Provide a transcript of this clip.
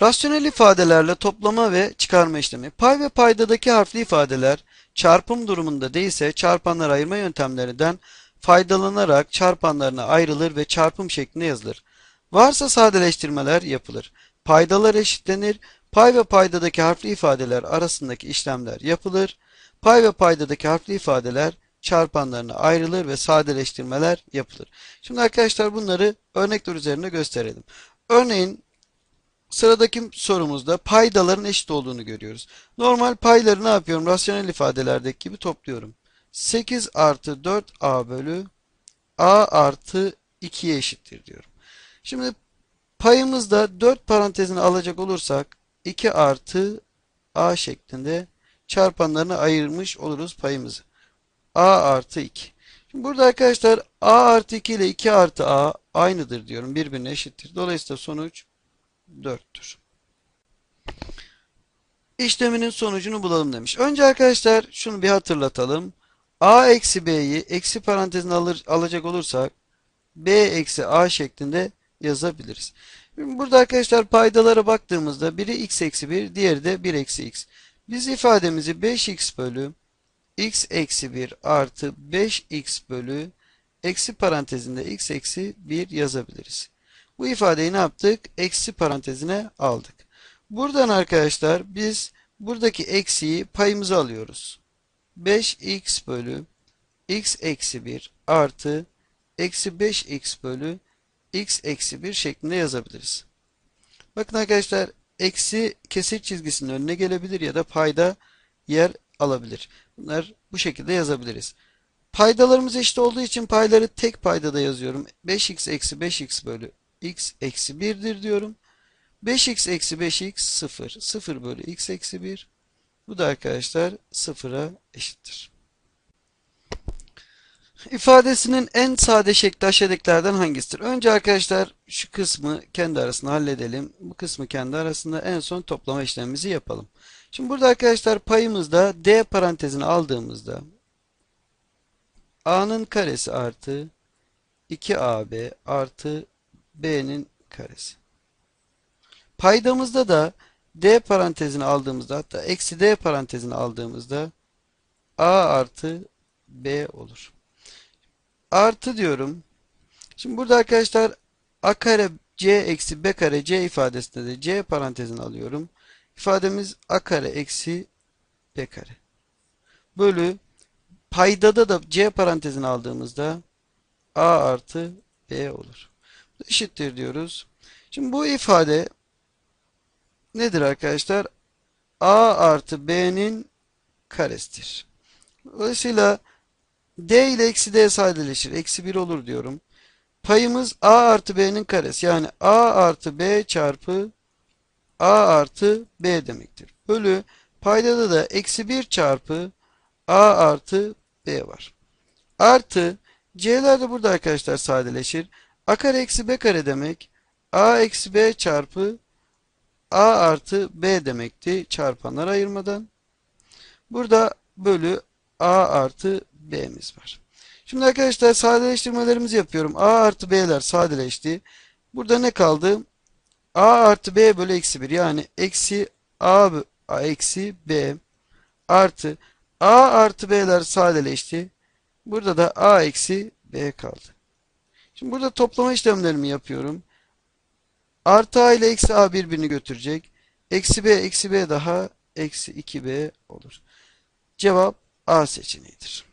Rasyonel ifadelerle toplama ve çıkarma işlemi. Pay ve paydadaki harfli ifadeler çarpım durumunda değilse çarpanlara ayırma yöntemlerinden faydalanarak çarpanlarına ayrılır ve çarpım şeklinde yazılır. Varsa sadeleştirmeler yapılır. Paydalar eşitlenir. Pay ve paydadaki harfli ifadeler arasındaki işlemler yapılır. Pay ve paydadaki harfli ifadeler çarpanlarına ayrılır ve sadeleştirmeler yapılır. Şimdi arkadaşlar bunları örnekler üzerinde gösterelim. Örneğin sıradaki sorumuzda paydaların eşit olduğunu görüyoruz. Normal payları ne yapıyorum? Rasyonel ifadelerdeki gibi topluyorum. 8 artı 4a bölü a artı 2'ye eşittir diyorum. Şimdi payımızda 4 parantezini alacak olursak 2 artı a şeklinde çarpanlarını ayırmış oluruz payımızı. a artı 2. Şimdi burada arkadaşlar a artı 2 ile 2 artı a aynıdır diyorum. Birbirine eşittir. Dolayısıyla sonuç 4'tür. İşleminin sonucunu bulalım demiş. Önce arkadaşlar şunu bir hatırlatalım. a eksi b'yi eksi parantezine alır, alacak olursak b eksi a şeklinde yazabiliriz. Şimdi burada arkadaşlar paydalara baktığımızda biri x eksi 1, diğeri de 1 eksi x. Biz ifademizi 5x bölü x eksi 1 artı 5x bölü eksi parantezinde x eksi 1 yazabiliriz. Bu ifadeyi ne yaptık? Eksi parantezine aldık. Buradan arkadaşlar biz buradaki eksiyi payımıza alıyoruz. 5x bölü x eksi 1 artı eksi 5x bölü x eksi 1 şeklinde yazabiliriz. Bakın arkadaşlar eksi kesir çizgisinin önüne gelebilir ya da payda yer alabilir. Bunlar bu şekilde yazabiliriz. Paydalarımız eşit olduğu için payları tek paydada yazıyorum. 5x eksi 5x bölü x eksi 1'dir diyorum. 5x eksi 5x 0. 0 bölü x eksi 1. Bu da arkadaşlar 0'a eşittir. İfadesinin en sade şekli aşağıdakilerden hangisidir? Önce arkadaşlar şu kısmı kendi arasında halledelim. Bu kısmı kendi arasında en son toplama işlemimizi yapalım. Şimdi burada arkadaşlar payımızda d parantezini aldığımızda a'nın karesi artı 2ab artı b'nin karesi. Paydamızda da d parantezini aldığımızda hatta eksi d parantezini aldığımızda a artı b olur. Artı diyorum. Şimdi burada arkadaşlar a kare c eksi b kare c ifadesinde de c parantezini alıyorum. İfademiz a kare eksi b kare. Bölü paydada da c parantezini aldığımızda a artı b olur. Eşittir diyoruz. Şimdi bu ifade nedir arkadaşlar? a artı b'nin karesidir. Dolayısıyla d ile eksi d sadeleşir. Eksi 1 olur diyorum. Payımız a artı b'nin karesi. Yani a artı b çarpı a artı b demektir. Bölü paydada da eksi 1 çarpı a artı b var. Artı c'ler de burada arkadaşlar sadeleşir. A kare eksi b kare demek a eksi b çarpı a artı b demekti çarpanlar ayırmadan. Burada bölü a artı b'miz var. Şimdi arkadaşlar sadeleştirmelerimizi yapıyorum. a artı b'ler sadeleşti. Burada ne kaldı? a artı b bölü eksi 1 yani eksi a, a eksi b artı a artı b'ler sadeleşti. Burada da a eksi b kaldı. Şimdi burada toplama işlemlerimi yapıyorum. Artı a ile eksi a birbirini götürecek. Eksi b eksi b daha eksi 2b olur. Cevap A seçeneğidir.